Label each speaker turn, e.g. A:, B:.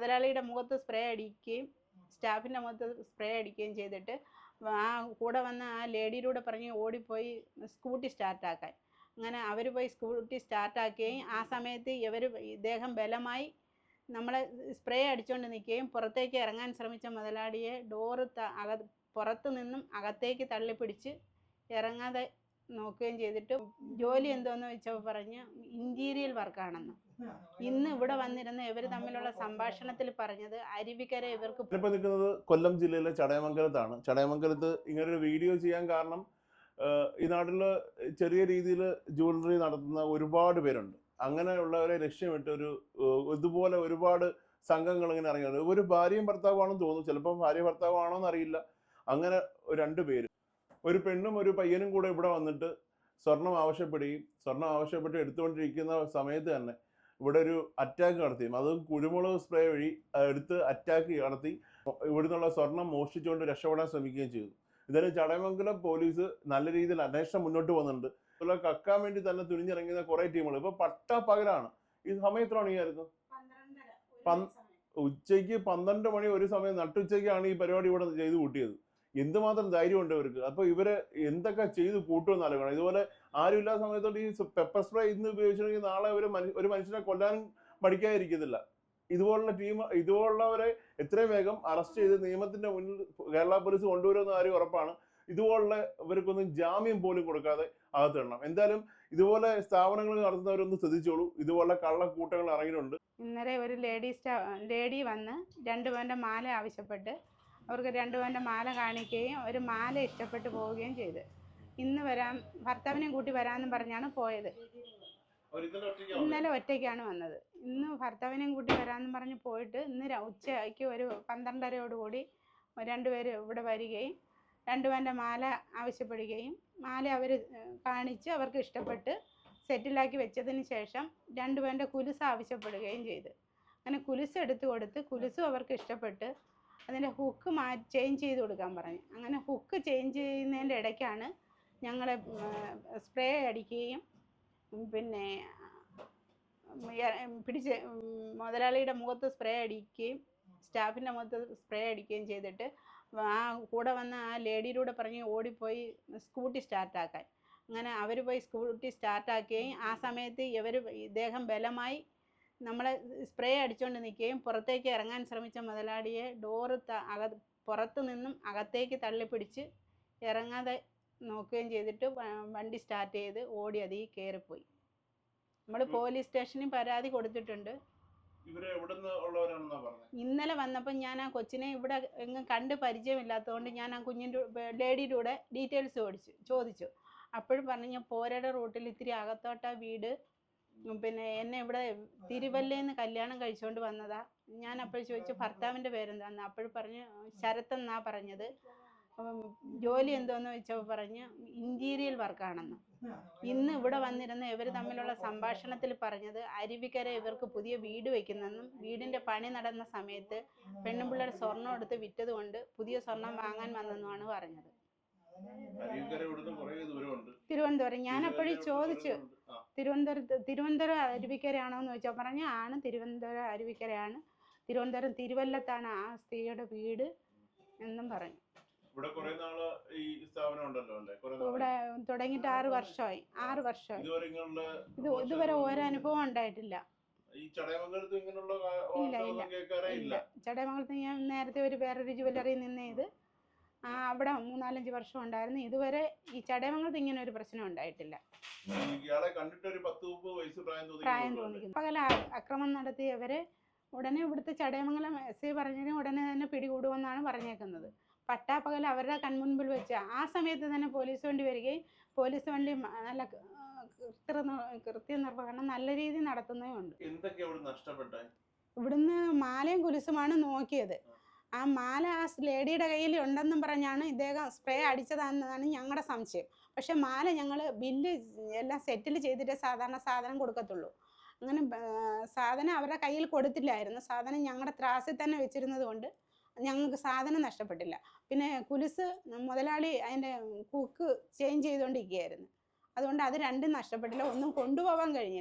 A: മുതലാളിയുടെ മുഖത്ത് സ്പ്രേ അടിക്കുകയും സ്റ്റാഫിന്റെ മുഖത്ത് സ്പ്രേ അടിക്കുകയും ചെയ്തിട്ട് ആ കൂടെ വന്ന ആ ലേഡിയിലൂടെ പറഞ്ഞ് ഓടിപ്പോയി സ്കൂട്ടി സ്റ്റാർട്ടാക്കാൻ അങ്ങനെ അവർ പോയി സ്കൂട്ടി സ്റ്റാർട്ടാക്കുകയും ആ സമയത്ത് ഇവർ ഇദ്ദേഹം ബലമായി നമ്മളെ സ്പ്രേ അടിച്ചുകൊണ്ട് നിൽക്കുകയും പുറത്തേക്ക് ഇറങ്ങാൻ ശ്രമിച്ച മുതലാളിയെ ഡോറ് അക പുറത്തു നിന്നും അകത്തേക്ക് തള്ളിപ്പിടിച്ച് ഇറങ്ങാതെ നോക്കുകയും ചെയ്തിട്ട് ജോലി എന്തോന്ന് വെച്ചപ്പോൾ പറഞ്ഞ് ഇന്റീരിയൽ വർക്കാണെന്ന് ഇന്ന് ഇവിടെ വന്നിരുന്ന ഇവർ തമ്മിലുള്ള സംഭാഷണത്തിൽ പറഞ്ഞത് അരുവിക്കര ഇവർക്ക്
B: നിൽക്കുന്നത് കൊല്ലം ജില്ലയിലെ ചടയമംഗലത്താണ്. ചടയമംഗലത്ത് ഇങ്ങനെ ഒരു വീഡിയോ ചെയ്യാൻ കാരണം ഈ നാട്ടിൽ ചെറിയ രീതിയിൽ ജ്വല്ലറി നടത്തുന്ന ഒരുപാട് പേരുണ്ട്. അങ്ങനെയുള്ളവരെ ലക്ഷ്യമിട്ട് ഒരു ഇതുപോലെ ഒരുപാട് സംഘങ്ങൾ ഇങ്ങനെ ഇറങ്ങിയത് ഒരു ഭാര്യയും ഭർത്താവാണെന്ന് തോന്നുന്നു. ചിലപ്പോൾ ഭാര്യ ഭർത്താവാണോ എന്നറിയില്ല അങ്ങനെ രണ്ടു പേര്. ഒരു പെണ്ണും ഒരു പയ്യനും കൂടെ ഇവിടെ വന്നിട്ട് സ്വർണം ആവശ്യപ്പെടുകയും സ്വർണം ആവശ്യപ്പെട്ട് എടുത്തുകൊണ്ടിരിക്കുന്ന സമയത്ത് തന്നെ ഇവിടെ ഒരു അറ്റാക്ക് നടത്തി. അത് കുരുമുളക് സ്പ്രേ വഴി എടുത്ത് അറ്റാക്ക് നടത്തി. ഇവിടുന്നുള്ള സ്വർണം മോഷ്ടിച്ചുകൊണ്ട് രക്ഷപ്പെടാൻ ശ്രമിക്കുകയും ചെയ്തു. ഇതായാലും ചടയമംഗലം പോലീസ് നല്ല രീതിയിൽ അന്വേഷണം മുന്നോട്ട് പോകുന്നുണ്ട്. അതുപോലെ കക്കാൻ വേണ്ടി തന്നെ തുനിഞ്ഞിറങ്ങിയ കുറെ ടീമുകൾ ഇപ്പൊ പട്ട പകലാണ്. ഈ സമയത്താണ് എത്ര മണിയായിരുന്നു? ഉച്ചയ്ക്ക് പന്ത്രണ്ട് മണി ഒരു സമയം. നട്ടുച്ചയ്ക്കാണ് ഈ പരിപാടി ഇവിടെ ചെയ്തു കൂട്ടിയത്. എന്തുമാത്രം ധൈര്യമുണ്ട് ഇവർക്ക്? അപ്പൊ ഇവർ എന്തൊക്കെ ചെയ്ത് കൂട്ടുമെന്ന് ആലോചിക്കണം ഇതുപോലെ ആരും ഇല്ലാത്ത സമയത്തോട്ട് ഈ പെപ്പർ സ്പ്രേ ഇന്ന് ഉപയോഗിച്ചിട്ടുണ്ടെങ്കിൽ നാളെ ഒരു ഒരു മനുഷ്യനെ കൊല്ലാനും പഠിക്കാതിരിക്കത്തില്ല ഇതുപോലുള്ള ടീം ഇതുപോലുള്ളവരെ എത്രയും വേഗം അറസ്റ്റ് ചെയ്ത് നിയമത്തിന്റെ മുന്നിൽ കേരള പോലീസ് കൊണ്ടുവരുമെന്ന കാര്യം ഉറപ്പാണ്. ഇതുപോലുള്ള ഇവർക്കൊന്നും ജാമ്യം പോലും കൊടുക്കാതെ അകത്തിടണം എന്തായാലും ഇതുപോലെ സ്ഥാപനങ്ങൾ നടത്തുന്നവരൊന്ന് ശ്രദ്ധിച്ചോളൂ. ഇതുപോലെ കള്ളക്കൂട്ടങ്ങൾ ഇറങ്ങിയിട്ടുണ്ട്.
A: ഇന്നലെ ഒരു ലേഡി ലേഡി വന്ന് രണ്ടുപേരുടെ മാല ആവശ്യപ്പെട്ട് അവർക്ക് രണ്ട് പവന്റെ മാല കാണിക്കുകയും ഒരു മാല ഇഷ്ടപ്പെട്ടു പോവുകയും ചെയ്ത്. ഇന്ന് വരാൻ ഭർത്താവിനെയും കൂട്ടി വരാമെന്ന് പറഞ്ഞാണ് പോയത്. ഇന്നലെ ഒറ്റയ്ക്കാണ് വന്നത്. ഇന്ന് ഭർത്താവിനെയും കൂട്ടി വരാമെന്ന് പറഞ്ഞ് പോയിട്ട് ഇന്ന് ഉച്ചയ്ക്ക് ഒരു പന്ത്രണ്ടരയോടുകൂടി രണ്ടുപേര് ഇവിടെ വരികയും രണ്ട് പവന്റെ മാല ആവശ്യപ്പെടുകയും മാല അവർ കാണിച്ച് അവർക്ക് ഇഷ്ടപ്പെട്ട് സെറ്റിലാക്കി വെച്ചതിന് ശേഷം രണ്ട് പവന്റെ കുലുസ് ആവശ്യപ്പെടുകയും ചെയ്ത്. അങ്ങനെ കുലുസ് എടുത്തു കൊടുത്ത് കുലുസും അവർക്ക് ഇഷ്ടപ്പെട്ട് അതിന്റെ ഹുക്ക് മാ ചേഞ്ച് ചെയ്ത് കൊടുക്കാൻ പറഞ്ഞു. അങ്ങനെ ഹുക്ക് ചേഞ്ച് ചെയ്യുന്നതിന്റെ ഇടയ്ക്കാണ് ഞങ്ങളെ സ്പ്രേ അടിക്കുകയും പിന്നെ പിടിച്ച് മുതലാളിയുടെ മുഖത്ത് സ്പ്രേ അടിക്കുകയും സ്റ്റാഫിന്റെ മുഖത്ത് സ്പ്രേ അടിക്കുകയും ചെയ്തിട്ട് ആ കൂടെ വന്ന ആ ലേഡിയിലൂടെ പറഞ്ഞ് ഓടിപ്പോയി സ്കൂട്ടി സ്റ്റാർട്ടാക്കാൻ അങ്ങനെ അവർ പോയി സ്കൂട്ടി സ്റ്റാർട്ടാക്കുകയും ആ സമയത്ത് ഇവർ ഇദ്ദേഹം ബലമായി നമ്മളെ സ്പ്രേ അടിച്ചുകൊണ്ട് നിൽക്കുകയും പുറത്തേക്ക് ഇറങ്ങാൻ ശ്രമിച്ച മുതലാളിയെ ഡോറ് അക പുറത്തു നിന്നും അകത്തേക്ക് തള്ളിപ്പിടിച്ച് ഇറങ്ങാതെ നോക്കുകയും ചെയ്തിട്ട് വണ്ടി സ്റ്റാർട്ട് ചെയ്ത് ഓടി അതിൽ കയറിപ്പോയി നമ്മൾ പോലീസ് സ്റ്റേഷനിൽ പരാതി കൊടുത്തിട്ടുണ്ട്. ഇന്നലെ വന്നപ്പോൾ ഞാൻ ആ കൊച്ചിനെ ഇവിടെ എങ്ങും കണ്ട് പരിചയമില്ലാത്തതുകൊണ്ട് ഞാൻ ആ കുഞ്ഞിന്റെ ലേഡിയുടെ കൂടെ ഡീറ്റെയിൽസ് ചോദിച്ചു ചോദിച്ചു. അപ്പോഴും പറഞ്ഞു ഞാൻ പോരയുടെ റൂട്ടിൽ ഇത്തിരി അകത്തോട്ട വീട്. പിന്നെ എന്നെ ഇവിടെ തിരുവല്ലേന്ന് കല്യാണം കഴിച്ചുകൊണ്ട് വന്നതാ. ഞാൻ അപ്പോൾ ചോദിച്ചു ഭർത്താവിന്റെ പേരെന്താന്ന് അപ്പോൾ പറഞ്ഞു ശരത് എന്നാ പറഞ്ഞത് ജോലി എന്തോന്ന് വെച്ചപ്പോൾ പറഞ്ഞു ഇന്റീരിയൽ വർക്കാണെന്ന്. ഇന്ന് ഇവിടെ വന്നിരുന്ന ഇവർ തമ്മിലുള്ള സംഭാഷണത്തിൽ പറഞ്ഞത് അരുവിക്കര ഇവർക്ക് പുതിയ വീട് വെക്കുന്നെന്നും വീടിന്റെ പണി നടന്ന സമയത്ത് പെണ്ണുപിള്ളയുടെ സ്വർണം എടുത്ത് വിറ്റതുകൊണ്ട് പുതിയ സ്വർണം വാങ്ങാൻ വന്നെന്നുമാണ് പറഞ്ഞത്. തിരുവനന്തപുരം. ഞാൻ അപ്പോഴും ചോദിച്ചു
B: തിരുവനന്തപുരം
A: തിരുവനന്തപുരത്ത് തിരുവനന്തപുരം അരുവിക്കരയാണോ എന്ന് ചോദിച്ചാൽ പറഞ്ഞു ആണ് തിരുവനന്തപുരം അരുവിക്കരയാണ്. തിരുവനന്തപുരം തിരുവല്ലത്താണ് ആ സ്ത്രീയുടെ വീട് എന്നും പറഞ്ഞു.
B: ഇവിടെ കുറെ നാൾ ഈ സ്ഥാപനം ഉണ്ടല്ലോ അല്ലേ
A: ഇവിടെ തുടങ്ങിയിട്ട് ആറ് വർഷമായി. ആറ് വർഷമായി. ഇത് ഇതുവരെ ഒരു അനുഭവം ഉണ്ടായിട്ടില്ല.
B: ഈ ചടയമംഗലത്ത് ഇങ്ങനെയുള്ള
A: ഇല്ല, ഇല്ല. ചടയമംഗലത്ത് ഞാൻ നേരത്തെ ഒരു വേറൊരു ജുവലറിയിൽ നിന്ന് ഇത് അവിടെ മൂന്നാലഞ്ച് വർഷം ഉണ്ടായിരുന്നു. ഇതുവരെ ഈ ചടയമംഗലത്ത് ഇങ്ങനെ ഒരു പ്രശ്നം ഉണ്ടായിട്ടില്ല.
B: പ്രായം
A: പ്രായം
B: തോന്നി
A: തോന്നിക്കുന്നു പകല അക്രമം നടത്തിയവരെ ഉടനെ ഇവിടുത്തെ ചടയമംഗലം എസ് ഐ പറഞ്ഞതിന് ഉടനെ തന്നെ പിടികൂടുമെന്നാണ് പറഞ്ഞേക്കുന്നത്. പട്ടാപ്പകൽ അവരുടെ കൺമുൻപിൽ വെച്ച് ആ സമയത്ത് തന്നെ പോലീസ് വണ്ടി വരികയും പോലീസ് വണ്ടി നല്ല ക- കൃത്യ നിർവഹണം നല്ല രീതിയിൽ
B: നടത്തുന്നതുണ്ട്
A: ഇവിടുന്ന് മാലയും കുലിസുമാണ് നോക്കിയത്. ആ മാല ആ ലേഡിയുടെ കയ്യിൽ ഉണ്ടെന്നും പറഞ്ഞാണ് ഇദ്ദേഹം സ്പ്രേ അടിച്ചതാണെന്നാണ് ഞങ്ങളുടെ സംശയം. പക്ഷെ മാല ഞങ്ങൾ ബില്ല് എല്ലാം സെറ്റിൽ ചെയ്തിട്ടേ സാധാരണ സാധനം കൊടുക്കത്തുള്ളൂ. അങ്ങനെ സാധനം അവരുടെ കയ്യിൽ കൊടുത്തില്ലായിരുന്നു. സാധനം ഞങ്ങളുടെ ത്രാസിൽ തന്നെ വെച്ചിരുന്നത് കൊണ്ട് ഞങ്ങൾക്ക് സാധനം നഷ്ടപ്പെട്ടില്ല. പിന്നെ കുലുസ് മുതലാളി അതിന്റെ കുക്ക് ചേഞ്ച് ചെയ്തുകൊണ്ടിരിക്കുകയായിരുന്നു അതുകൊണ്ട് അത് രണ്ടും നഷ്ടപ്പെട്ടില്ല. ഒന്നും കൊണ്ടുപോകാൻ കഴിഞ്ഞില്ല.